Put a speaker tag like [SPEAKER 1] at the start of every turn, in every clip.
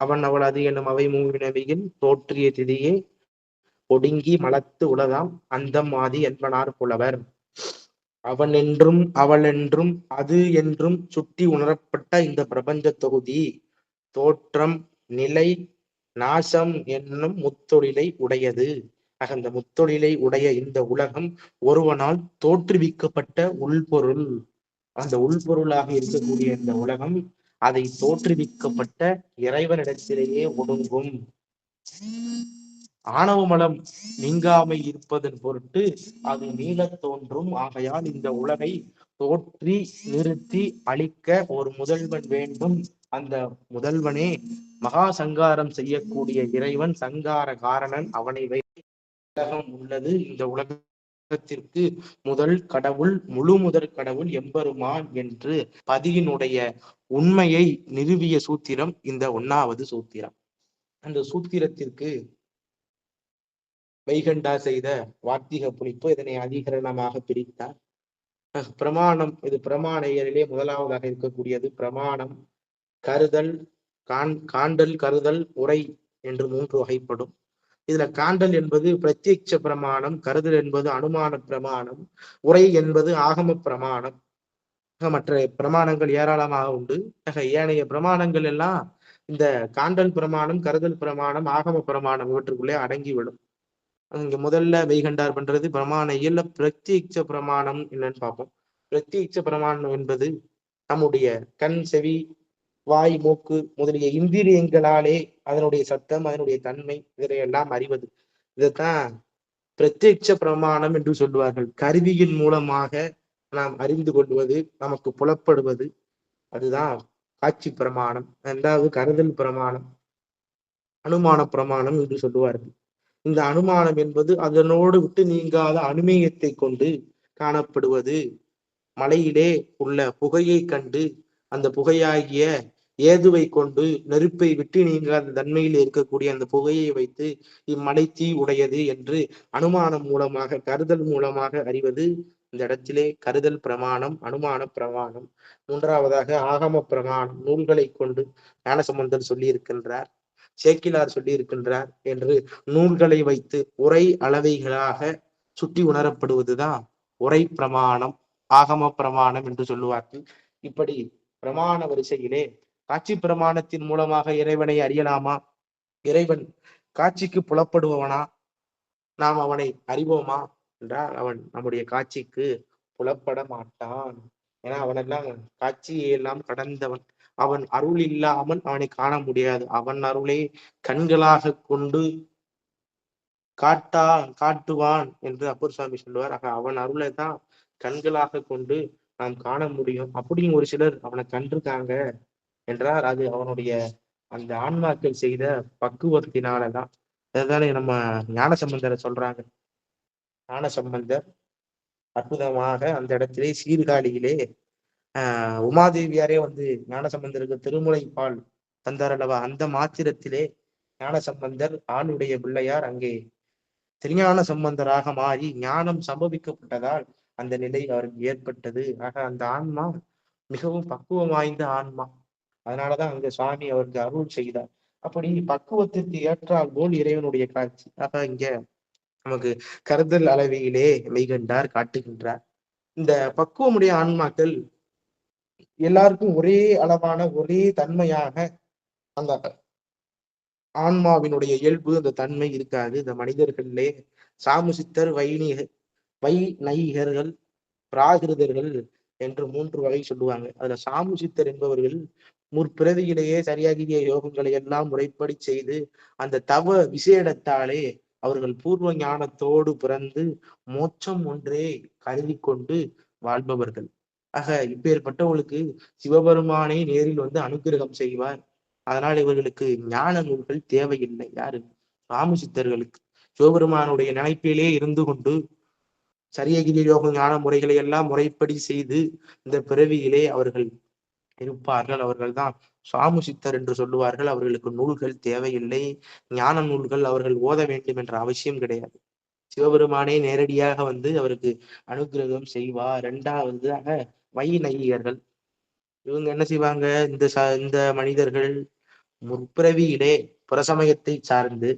[SPEAKER 1] அவன் அவளது எனும் அவை மூவினவியில் தோற்றிய திதியே ஒடுங்கி மலத்து உலகாம் அந்தம் ஆதி என்பனார் புலவர். அவன் என்றும் அவள் என்றும் அது என்றும் சுட்டி உணரப்பட்ட இந்த பிரபஞ்ச தொகுதி தோற்றம் நிலை நாசம் என்னும் முத்தொழிலை உடையது. ஆக இந்த முத்தொழிலை உடைய இந்த உலகம் ஒருவனால் தோற்றுவிக்கப்பட்ட உள்பொருள். அந்த உள்பொருளாக இருக்கக்கூடிய இந்த உலகம் அதை தோற்றுவிக்கப்பட்ட இறைவனிடத்திலேயே ஒடுங்கும். ஆணவ மலம் நீங்காமை இருப்பதன் பொருட்டு அது நீளத் தோன்றும். ஆகையால் இந்த உலகை தோற்றி நிறுத்தி அழிக்க ஒரு முதல்வன் வேண்டும். அந்த முதல்வனே மகா சங்காரம் செய்யக்கூடிய இறைவன். சங்கார காரணன் அவனை வைத்து உலகம் உள்ளது. இந்த உலகத்திற்கு முதல் கடவுள் முழு முதற் கடவுள் எம்பெருமான் என்று பதியினுடைய உண்மையை நிறுவிய சூத்திரம் இந்த ஒன்னாவது சூத்திரம். அந்த சூத்திரத்திற்கு வைகண்டா செய்த வார்த்திக புனிப்பு இதனை அதிகரணமாக பிரித்தார். பிரமாணம் இது பிரமாணையரிலே முதலாவதாக இருக்கக்கூடியது. பிரமாணம் கருதல் கான் காண்டல் கருதல் உரை என்று மூன்று வகைப்படும். இதுல காண்டல் என்பது பிரத்யட்ச பிரமாணம் கருதல் என்பது அனுமான பிரமாணம் உரை என்பது ஆகம பிரமாணம். மற்ற பிரமாணங்கள் ஏராளமாக உண்டு. ஏனைய பிரமாணங்கள் எல்லாம் இந்த காண்டல் பிரமாணம் கருதல் பிரமாணம் ஆகம பிரமாணம் இவற்றுக்குள்ளே அடங்கிவிடும். இங்க முதல்ல வெய்கண்டார் பண்றது பிரமாண இயல்ல பிரத்யட்ச பிரமாணம் என்னன்னு பார்ப்போம். பிரத்யட்ச பிரமாணம் என்பது நம்முடைய கண் செவி வாய் மூக்கு முதலிய இந்திரியங்களாலே அதனுடைய சத்தம் அதனுடைய தன்மை இதையெல்லாம் அறிவது. இதைத்தான் பிரத்யட்ச பிரமாணம் என்று சொல்லுவார்கள். கருவியின் மூலமாக நாம் அறிந்து கொள்வது நமக்கு புலப்படுவது. அதுதான் காட்சி பிரமாணம். ரெண்டாவது கருதல் பிரமாணம். அனுமான பிரமாணம் என்று சொல்லுவார்கள். இந்த அனுமானம் என்பது அதனோடு விட்டு நீங்காத அனுமேயத்தை கொண்டு காணப்படுவது. மலையிலே உள்ள புகையை கண்டு அந்த புகையாகிய ஏதுவை கொண்டு நெருப்பை விட்டு நீங்காத தன்மையில் இருக்கக்கூடிய அந்த புகையை வைத்து இம்மலை தீ உடையது என்று அனுமானம் மூலமாக கருதல் மூலமாக அறிவது இந்த இடத்திலே கருதல் பிரமாணம் அனுமான பிரமாணம். மூன்றாவதாக ஆகம பிரமாணம் நூல்களை கொண்டு ஞானசம்பந்தர் சொல்லி இருக்கின்றார் சேக்கிலார் சொல்லி இருக்கின்றார் என்று நூல்களை வைத்து உரை அளவைகளாக சுட்டி உணரப்படுவதுதான் உரை பிரமாணம் ஆகம பிரமாணம் என்று சொல்லுவார்கள். இப்படி பிரமாண வரிசையிலே காட்சி பிரமாணத்தின் மூலமாக இறைவனை அறியலாமா? இறைவன் காட்சிக்கு புலப்படுபவனா? நாம் அவனை அறிவோமா? என்றால் அவன் நம்முடைய காட்சிக்கு புலப்பட மாட்டான். ஏன்னா அவனெல்லாம் காட்சியை எல்லாம் கடந்தவன். அவன் அருள் இல்லாமல் அவனை காண முடியாது. அவன் அருளை கண்களாக கொண்டு காட்டா காட்டுவான் என்று அப்பூர் சுவாமி சொல்லுவார். ஆக அவன் அருளை தான் கண்களாக கொண்டு நாம் காண முடியும். அப்படியும் ஒரு சிலர் அவனை கண்டிருக்காங்க. என்றால் அது அவனுடைய அந்த ஆன்மாக்கள் செய்த பக்குவத்தினாலதான். அதுதானே நம்ம ஞான சம்பந்தரை சொல்றாங்க. ஞான சம்பந்தர் அற்புதமாக அந்த இடத்திலே சீர்காழியிலே ஆஹ் உமாதேவியாரே வந்து ஞானசம்பந்தருக்கு திருமுலை பால் தந்தார் அல்லவா அந்த மாத்திரத்திலே ஞானசம்பந்தர் ஆளுடைய பிள்ளையார் அங்கே திருஞான சம்பந்தராக மாறி ஞானம் சம்பவிக்கப்பட்டதால் அந்த நிலை அவருக்கு ஏற்பட்டது. ஆக அந்த ஆன்மா மிகவும் பக்குவம் வாய்ந்த ஆன்மா. அதனாலதான் அங்க சுவாமி அவருக்கு அருள் செய்தார். அப்படி பக்குவத்திற்கு ஏற்றால் போல் இறைவனுடைய காட்சி. ஆக இங்க நமக்கு கருதல் அளவையிலே மெய்கண்டார் காட்டுகின்றார். இந்த பக்குவமுடைய ஆன்மாக்கள் எல்லாருக்கும் ஒரே அளவான ஒரே தன்மையாக அந்த ஆன்மாவினுடைய இயல்பு அந்த தன்மை இருக்காது. இந்த மனிதர்களிலே சாமுசித்தர் வைணிக வை நைகர்கள் பிராகிருதர்கள் என்று மூன்று வகை சொல்லுவாங்க. அதுல சாமுசித்தர் என்பவர்கள் முற்பிறவியிலேயே சரியாகிய யோகங்களை எல்லாம் முறைப்படி செய்து அந்த தவ விசேடத்தாலே அவர்கள் பூர்வ ஞானத்தோடு பிறந்து மோட்சம் ஒன்றே கருதி கொண்டு வாழ்பவர்கள். ஆக இப்பேற்பட்டவர்களுக்கு சிவபெருமானே நேரில் வந்து அனுகிரகம் செய்வார். அதனால் இவர்களுக்கு ஞான நூல்கள் தேவையில்லை யாரு ராமசித்தர்களுக்கு சிவபெருமானுடைய நினைப்பிலே இருந்து கொண்டு சரியகிரி யோக ஞான முறைகளை எல்லாம் முறைப்படி செய்து இந்த பிறவியிலே அவர்கள் இருப்பார்கள். அவர்கள் தான் சித்தர் என்று சொல்லுவார்கள். அவர்களுக்கு நூல்கள் தேவையில்லை. ஞான நூல்கள் அவர்கள் ஓத வேண்டும் என்ற அவசியம் கிடையாது. சிவபெருமானே நேரடியாக வந்து அவருக்கு அனுகிரகம் செய்வார். இரண்டாவதாக வைநையர்கள் இவங்க என்ன செய்வாங்க? இந்த ச இந்த மனிதர்கள் முற்பிறவியிலே பிரசமயத்தை சார்ந்து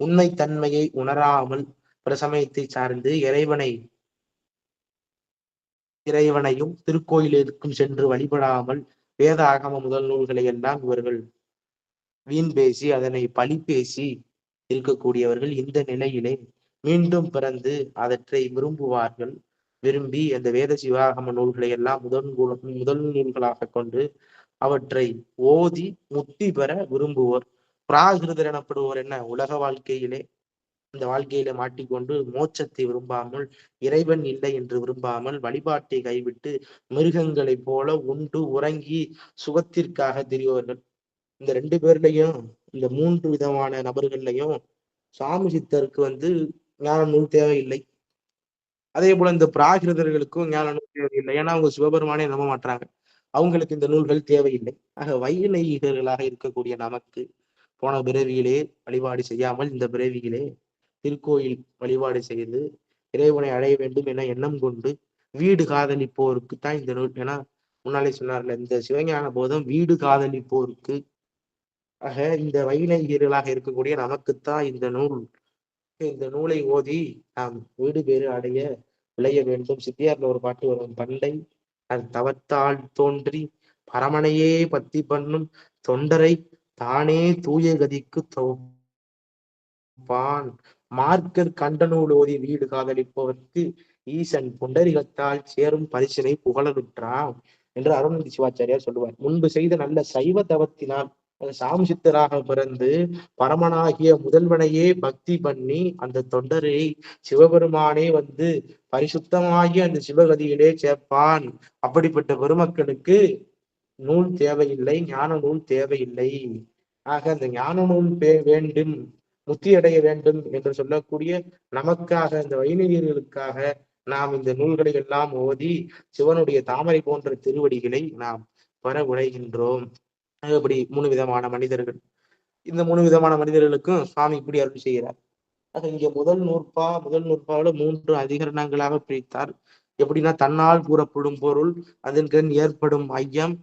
[SPEAKER 1] உண்மை தன்மையை உணராமல் பிரசமயத்தை சார்ந்து இறைவனை இறைவனையும் திருக்கோயிலிற்கும் சென்று வழிபடாமல் வேத ஆகம முதல் நூல்களை எல்லாம் இவர்கள் வீண் பேசி அதனை பழி பேசி இருக்கக்கூடியவர்கள் இந்த நிலையிலே மீண்டும் பிறந்து அதற்றை விரும்புவார்கள். விரும்பி அந்த வேத சிவாகம நூல்களை எல்லாம் முதல் முதல் நூல்களாக கொண்டு அவற்றை ஓதி முத்தி பெற விரும்புவோர். பிராகிருதர் எனப்படுவோர் என்ன? உலக வாழ்க்கையிலே இந்த வாழ்க்கையில மாட்டிக்கொண்டு மோட்சத்தை விரும்பாமல் இறைவன் இல்லை என்று விரும்பாமல் வழிபாட்டை கைவிட்டு மிருகங்களைப் போல உண்டு உறங்கி சுகத்திற்காக தெரியவர்கள் இந்த ரெண்டு பேர்லையும் இந்த மூன்று விதமான நபர்கள்லையும் சாமி சித்தருக்கு வந்து ஞான நூல் தேவையில்லை. அதே போல இந்த பிராகிருதர்களுக்கும் ஞான நூல் தேவையில்லை. ஏன்னா அவங்க சிவபெருமானே நம்ப மாட்டாங்க அவங்களுக்கு இந்த நூல்கள் தேவையில்லை. ஆக வைநெய்கர்களாக இருக்கக்கூடிய நமக்கு போன பிறவியிலே வழிபாடு செய்யாமல் இந்த பிறவியிலே திருக்கோயில் வழிபாடு செய்து இறைவனை அடைய வேண்டும் என எண்ணம் கொண்டு வீடு காதலிப்போருக்கு தான் இந்த நூல். ஏன்னா முன்னாலே சொன்னார்ல இந்த சிவஞான போதம் வீடு காதலிப்போருக்கு ஆக இந்த வைநகீர்களாக இருக்கக்கூடிய நமக்குத்தான் இந்த நூல். இந்த நூலை ஓதி நாம் வீடு பேறு அடைய விளைய வேண்டும். சித்தியார்ல ஒரு பாட்டு வரும் பண்டை அது தவத்தால் தோன்றி பரமனையே பத்தி பண்ணும் தொண்டரை தானே தூய கதிக்கு தொப்பான் மார்க்கர் கண்டனூல் ஓதி வீடு காதலிப்பவர்க்கு ஈசன் புண்டரிகத்தால் சேரும் பரிசனை புகழலுற்றான் என்று அருணந்தி சிவாச்சாரியார் சொல்லுவார். முன்பு செய்த நல்ல சைவ தவத்தினால் சாமிசித்தராக பிறந்து பரமனாகிய முதல்வனையே பக்தி பண்ணி அந்த தொண்டரை சிவபெருமானே வந்து பரிசுத்தமாகி அந்த சிவகதியிலே சேர்ப்பான். அப்படிப்பட்ட பெருமக்களுக்கு நூல் தேவையில்லை ஞான நூல் தேவையில்லை. ஆக அந்த ஞான நூல் வேண்டும். முத்தி அடைய வேண்டும் என்று சொல்லக்கூடிய நமக்காக இந்த வைணவியர்களுக்காக நாம் இந்த நூல்களை எல்லாம் ஓதி சிவனுடைய தாமரை போன்ற திருவடிகளை நாம் பெற உழைகின்றோம் இப்படி மூணு விதமான மனிதர்கள். இந்த மூணு விதமான மனிதர்களுக்கும் சுவாமி இப்படி அருள் செய்கிறார். ஆக இங்க முதல் நூற்பா முதல் நூற்பாவில மூன்று அதிகரணங்களாக பிரித்தார். எப்படின்னா தன்னால் கூறப்படும் பொருள் அதன்கண் ஏற்படும் ஐயம்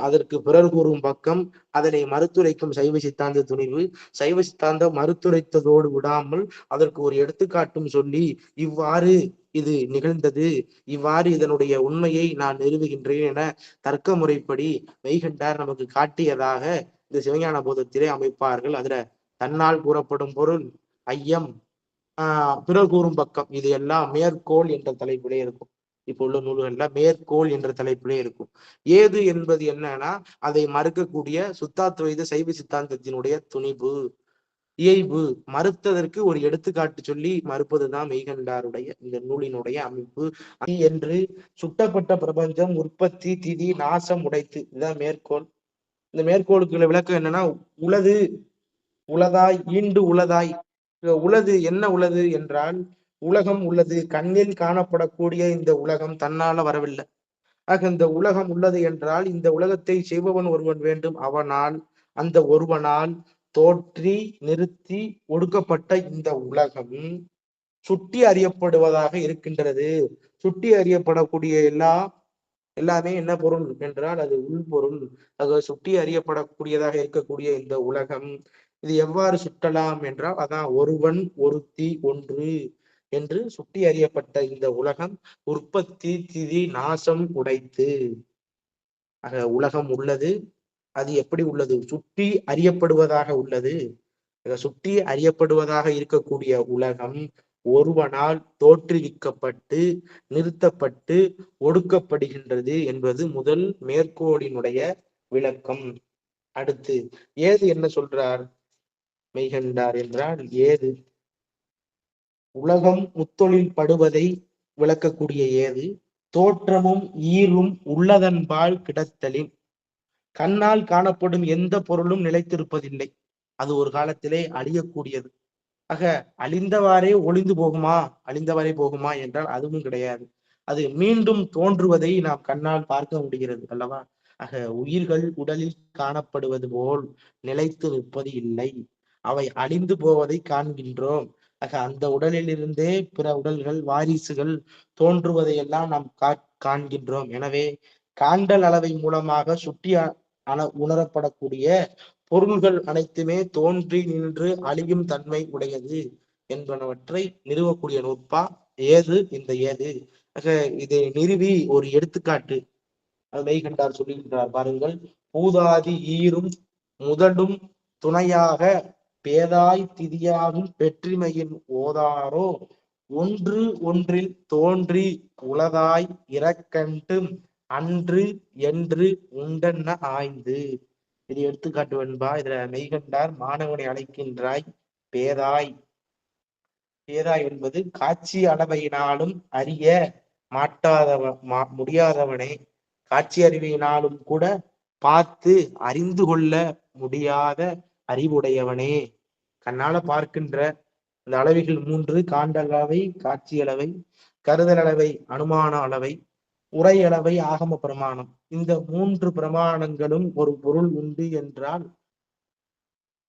[SPEAKER 1] அதற்கு பிறர் கூறும் பக்கம் அதனை மறுத்துரைக்கும் சைவ சித்தாந்த துணிவு. சைவ சித்தாந்தம் மறுத்துரைத்ததோடு விடாமல் அதற்கு ஒரு எடுத்துக்காட்டும் சொல்லி இவ்வாறு இது நிகழ்ந்தது. இவ்வாறு இதனுடைய உண்மையை நான் நிறுவுகின்றேன் என தர்க்க முறைப்படி மெய்கண்டார் நமக்கு காட்டியதாக இந்த சிவஞான போதத்திலே அமைப்பார்கள். அதுல தன்னால் கூறப்படும் பொருள் ஐயம் ஆஹ் பிறர் கூறும் பக்கம் இது எல்லாம் மேற்கோள் என்ற தலைப்பிலே இருக்கும். இப்போ உள்ள நூல்கள்ல மேற்கோள் என்ற தலைப்பிலே இருக்கும். ஏது என்பது என்னன்னா அதை மறுக்கக்கூடிய சுத்தாத்வைத சைவ சித்தாந்தத்தினுடைய துணிவு. இயைபு. மறுத்ததற்கு ஒரு எடுத்துக்காட்டு சொல்லி மறுப்பதுதான் மெய்கண்டாருடைய இந்த நூலினுடைய அமைப்பு. என்று சுட்டப்பட்ட பிரபஞ்சம் உற்பத்தி திதி நாசம் உடைத்து இதுதான் மேற்கோள். இந்த மேற்கோளுக்குள்ள விளக்கம் என்னன்னா உளது. உளதாய் ஈண்டு உளதாய். உளது என்ன உளது என்றால் உலகம் உள்ளது. கண்ணில் காணப்படக்கூடிய இந்த உலகம் தன்னால வரவில்லை. ஆக இந்த உலகம் உள்ளது என்றால் இந்த உலகத்தை செய்பவன் ஒருவன் வேண்டும். அவனால் அந்த ஒருவனால் தோற்றி நிறுத்தி ஒடுக்கப்பட்ட இந்த உலகம் சுட்டி அறியப்படுவதாக இருக்கின்றது. சுட்டி அறியப்படக்கூடிய எல்லா எல்லாமே என்ன பொருள் என்றால் அது உள்பொருள் அது சுட்டி அறியப்படக்கூடியதாக இருக்கக்கூடிய இந்த உலகம் இது எவ்வாறு சுட்டலாம் என்றால் அதான் ஒருவன் ஒருத்தி ஒன்று. என்று சுட்டி அறியப்பட்ட இந்த உலகம் உற்பத்தி திதி நாசம் உடைத்து ஆக உலகம் உள்ளது. அது எப்படி உள்ளது? சுட்டி அறியப்படுவதாக உள்ளது. சுட்டி அறியப்படுவதாக இருக்கக்கூடிய உலகம் ஒருவனால் தோற்றுவிக்கப்பட்டு நிறுத்தப்பட்டு ஒடுக்கப்படுகின்றது என்பது முதல் மேற்கோளினுடைய விளக்கம். அடுத்து ஏது என்ன சொல்றார்? மெய்கண்டார் என்றால் ஏது? உலகம் முத்தொழில் படுவதை விளக்கக்கூடிய ஏது? தோற்றமும் ஈரும் உள்ளதன்பால் கிடத்தலின் கண்ணால் காணப்படும் எந்த பொருளும் நிலைத்திருப்பதில்லை. அது ஒரு காலத்திலே அழியக்கூடியது. ஆக அழிந்தவாறே ஒளிந்து போகுமா? அழிந்தவாறே போகுமா என்றால் அதுவும் கிடையாது. அது மீண்டும் தோன்றுவதை நாம் கண்ணால் பார்க்க முடிகிறது அல்லவா? ஆக உயிர்கள் உடலில் காணப்படுவது போல் நிலைத்து நிற்பது இல்லை. அவை அழிந்து போவதை காண்கின்றோம். ஆக அந்த உடலிலிருந்தே பிற உடல்கள் வாரிசுகள் தோன்றுவதையெல்லாம் நாம் நாம் காண்கின்றோம். எனவே காண்டல் அளவை மூலமாக சுட்டி உணரப்படக்கூடிய பொருள்கள் அனைத்துமே தோன்றி நின்று அழியும் தன்மை உடையது என்பனவற்றை நிறுவக்கூடிய நூற்பா ஏது? இந்த ஏது. இதை நிறுவி ஒரு எடுத்துக்காட்டு மெய்கண்டார் சொல்லுகின்றார் பாருங்கள். பூதாதி ஈரும் முதலும் துணையாக பேதாய் திதியாகும் பெற்றிமையின் ஓதாரோ? ஒன்று ஒன்றில் தோன்றி உலதாய் இறக்கண்டும் அன்று என்று உண்டென்ன ஆய்ந்து? இது எடுத்துக்காட்டு வெண்பா இதுல மெய்கண்டார் மாணவனை அழைக்கின்றாய் பேதாய். பேதாய் என்பது காட்சி அளவையினாலும் அறிய மாட்டாதவன் முடியாதவனே காட்சி அறிவியினாலும் கூட பார்த்து அறிந்து கொள்ள முடியாத அறிவுடையவனே. கண்ணால பார்க்கின்ற இந்த அளவைகள் மூன்று காண்ட அளவை காட்சி அளவை கருதல் அளவை அனுமான அளவை உரை அளவை ஆகம பிரமாணம். இந்த மூன்று பிரமாணங்களும் ஒரு பொருள் உண்டு என்றால்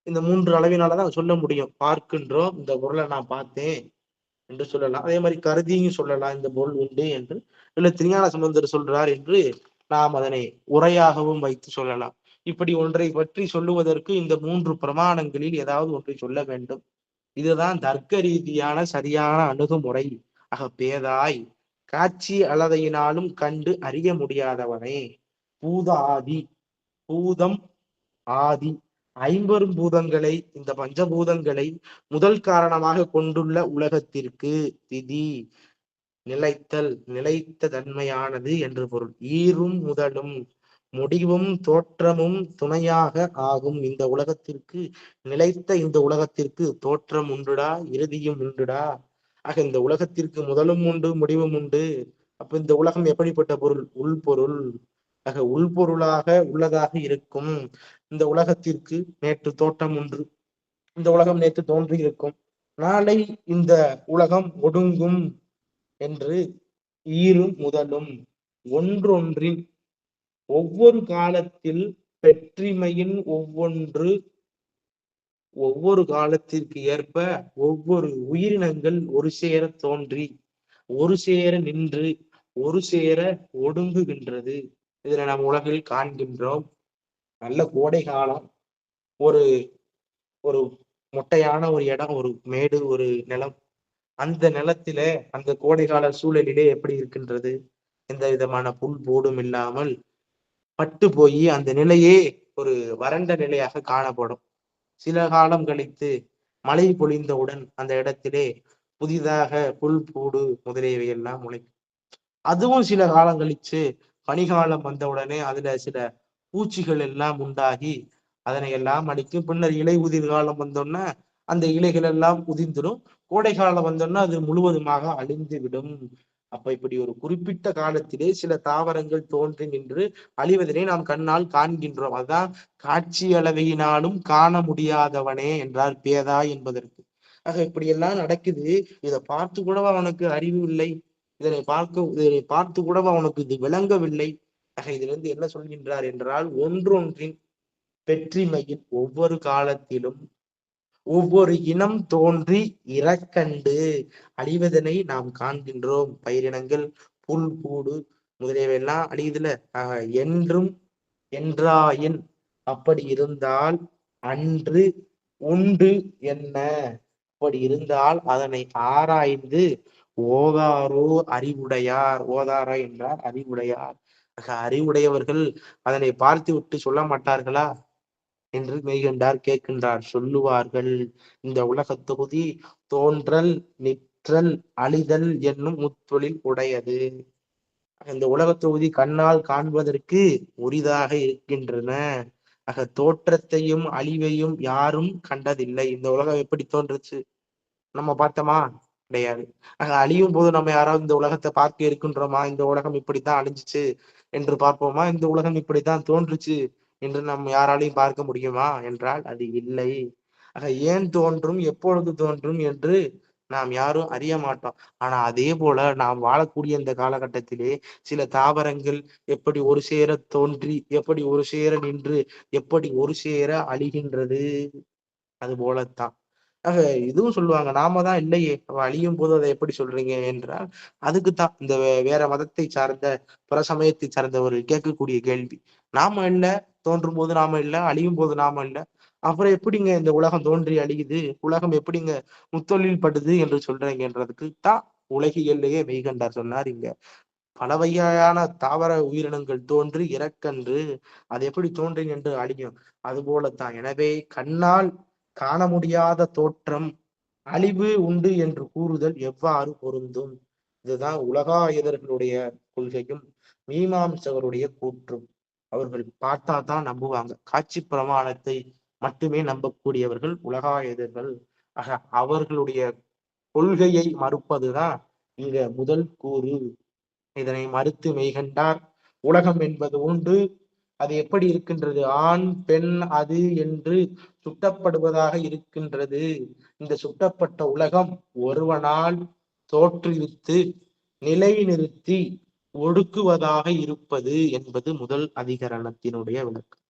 [SPEAKER 1] இந்த மூன்று அளவினாலதான் சொல்ல முடியும். பார்க்கின்றோம் இந்த பொருளை நான் பார்த்தேன் என்று சொல்லலாம். அதே மாதிரி கருதியும் சொல்லலாம் இந்த பொருள் உண்டு என்று. இல்ல திருஞான சம்பந்தர் சொல்றார் என்று நாம் அதனை உரையாகவும் வைத்து சொல்லலாம். இப்படி ஒன்றை பற்றி சொல்லுவதற்கு இந்த மூன்று பிரமாணங்களில் ஏதாவது ஒன்றை சொல்ல வேண்டும். இதுதான் தர்க்க ரீதியான சரியான அணுகுமுறை. ஆக பேதாய் காட்சி அளவையினாலும் கண்டு அறிய முடியாதவனே. பூத ஆதி பூதம் ஆதி. ஐம்பெரும் பூதங்களை இந்த பஞ்சபூதங்களை முதல் காரணமாக கொண்டுள்ள உலகத்திற்கு திதி. நிலைத்தல் நிலைத்த தன்மையானது என்று பொருள். ஈரும் முதலும் முடிவும் தோற்றமும் துணையாக ஆகும். இந்த உலகத்திற்கு நிலைத்த இந்த உலகத்திற்கு தோற்றம் உண்டுடா இறுதியும் உண்டுடா. ஆக இந்த உலகத்திற்கு முதலும் உண்டு முடிவும் உண்டு. அப்ப இந்த உலகம் எப்படிப்பட்ட பொருள்? உள்பொருள். ஆக உள்பொருளாக உள்ளதாக இருக்கும். இந்த உலகத்திற்கு நேற்று தோற்றம் ஒன்று இந்த உலகம் நேற்று தோன்றி இருக்கும். நாளை இந்த உலகம் ஒடுங்கும் என்று ஈரும் முதலும் ஒன்றொன்றின் ஒவ்வொரு காலத்தில் பெற்றிமையின் ஒவ்வொன்று ஒவ்வொரு காலத்திற்கு ஏற்ப ஒவ்வொரு உயிரினங்கள் ஒரு சேர தோன்றி ஒரு சேர நின்று ஒரு சேர ஒடுங்குகின்றது. இதுல நாம் உலகில் காண்கின்றோம் நல்ல கோடை காலம் ஒரு ஒரு மொட்டையான ஒரு இடம் ஒரு மேடு ஒரு நிலம். அந்த நிலத்தில அந்த கோடைகால சூழலிலே எப்படி இருக்கின்றது? எந்த விதமான புல் போடும் இல்லாமல் பட்டு போய் அந்த நிலையே ஒரு வறண்ட நிலையாக காணப்படும். சில காலம் கழித்து மழை பொழிந்தவுடன் அந்த இடத்திலே புதிதாக புல் பூடு முதலியவை எல்லாம் முளைக்கும். அதுவும் சில காலம் கழிச்சு பனிகாலம் வந்தவுடனே அதுல சில பூச்சிகள் எல்லாம் உண்டாகி அதனை எல்லாம் அடிக்கும். பின்னர் இலை உதிர் காலம் வந்தோன்னா அந்த இலைகள் எல்லாம் உதிர்ந்துடும் கோடை காலம் வந்தோன்னா அது முழுவதுமாக அழிந்து விடும். அப்ப இப்படி ஒரு குறிப்பிட்ட காலத்திலே சில தாவரங்கள் தோன்றி நின்று அழிவதனை நாம் கண்ணால் காண்கின்றோம். அதுதான் காட்சி அளவையினாலும் காண முடியாதவனே என்றார் பேதா என்பதற்கு. ஆக இப்படி எல்லாம் நடக்குது. இதை பார்த்து கூடவா அவனுக்கு அறிவு இல்லை? இதனை பார்க்க இதனை பார்த்து கூடவா அவனுக்கு இது விளங்கவில்லை? ஆக இதிலிருந்து என்ன சொல்கின்றார் என்றால் ஒன்றொன்றின் பெற்றிமையில் ஒவ்வொரு காலத்திலும் ஒவ்வொரு இனம் தோன்றி இறக்கண்டு அழிவதனை நாம் காண்கின்றோம். பயிரினங்கள் புல் கூடு முதலியவையெல்லாம் அழியுதுல என்றும் என்றாயின். அப்படி இருந்தால் அன்று உண்டு என்ன? அப்படி இருந்தால் அதனை ஆராய்ந்து ஓதாரோ அறிவுடையார். ஓதாரா என்றார் அறிவுடையார். அறிவுடையவர்கள் அதனை பார்த்து விட்டு சொல்ல மாட்டார்களா? என்று மெய்கண்டார் கேட்கின்றார். சொல்லுவார்கள் இந்த உலக தொகுதி தோன்றல் நிற்றல் அழிதல் என்னும் முத்தொழில் உடையது. இந்த உலக தொகுதி கண்ணால் காண்பதற்கு உரிதாக இருக்கின்றன. ஆக தோற்றத்தையும் அழிவையும் யாரும் கண்டதில்லை. இந்த உலகம் எப்படி தோன்றுச்சு? நம்ம பார்த்தோமா? கிடையாது. ஆக அழியும் போது நம்ம யாராவது இந்த உலகத்தை பார்க்க இருக்கின்றோமா? இந்த உலகம் இப்படித்தான் அழிஞ்சிச்சு என்று பார்ப்போமா? இந்த உலகம் இப்படித்தான் தோன்றுச்சு என்று நம் யாராலையும் பார்க்க முடியுமா என்றால் அது இல்லை. ஆக ஏன் தோன்றும் எப்பொழுது தோன்றும் என்று நாம் யாரும் அறிய மாட்டோம். ஆனா அதே போல நாம் வாழக்கூடிய இந்த காலகட்டத்திலே சில தாவரங்கள் எப்படி ஒரு சேர தோன்றி எப்படி ஒரு சேர நின்று எப்படி ஒரு சேர அழிகின்றது. அது போலத்தான். ஆக இதுவும் சொல்லுவாங்க நாம தான் இல்லையே அழியும் போது அதை எப்படி சொல்றீங்க? என்றால் அதுக்குத்தான் இந்த வேற மதத்தை சார்ந்த புற சமயத்தை சார்ந்தவர்கள் கேட்கக்கூடிய கேள்வி. நாம இல்லை தோன்றும் போது நாம இல்ல அழியும் போது நாம இல்ல. அப்புறம் எப்படிங்க இந்த உலகம் தோன்றி அழியுது? உலகம் எப்படிங்க முத்தொழில் படுது என்று சொல்றீங்கன்றதுக்கு தான் உலகியல்லையே மெய்கண்டார் சொன்னார் இங்க. பல வகையான தாவர உயிரினங்கள் தோன்றி இறக்கன்று அது எப்படி தோன்றி என்று அழியும்? அது போலத்தான். எனவே கண்ணால் காண முடியாத தோற்றம் அழிவு உண்டு என்று கூறுதல் எவ்வாறு பொருந்தும்? இதுதான் உலகாயுதர்களுடைய கொள்கையும் மீமாம்சகருடைய கூற்றும். அவர்கள் பார்த்தா தான் நம்புவாங்க. காட்சி பிரமாணத்தை மட்டுமே நம்பக்கூடியவர்கள் உலகாயுதர்கள் ஆக அவர்களுடைய கொள்கையை மறுப்பதுதான் இங்க முதல் கூறு. இதனை மறுத்து மெய்கண்டார் உலகம் என்பது உண்டு. அது எப்படி இருக்கின்றது? ஆண் பெண் அது என்று சுட்டப்படுவதாக இருக்கின்றது. இந்த சுட்டப்பட்ட உலகம் ஒருவனால் தோற்றுவித்து நிலை நிறுத்தி ஒடுக்குவதாக இருப்பது என்பது முதல் அதிகரணத்தினுடைய விளக்கம்.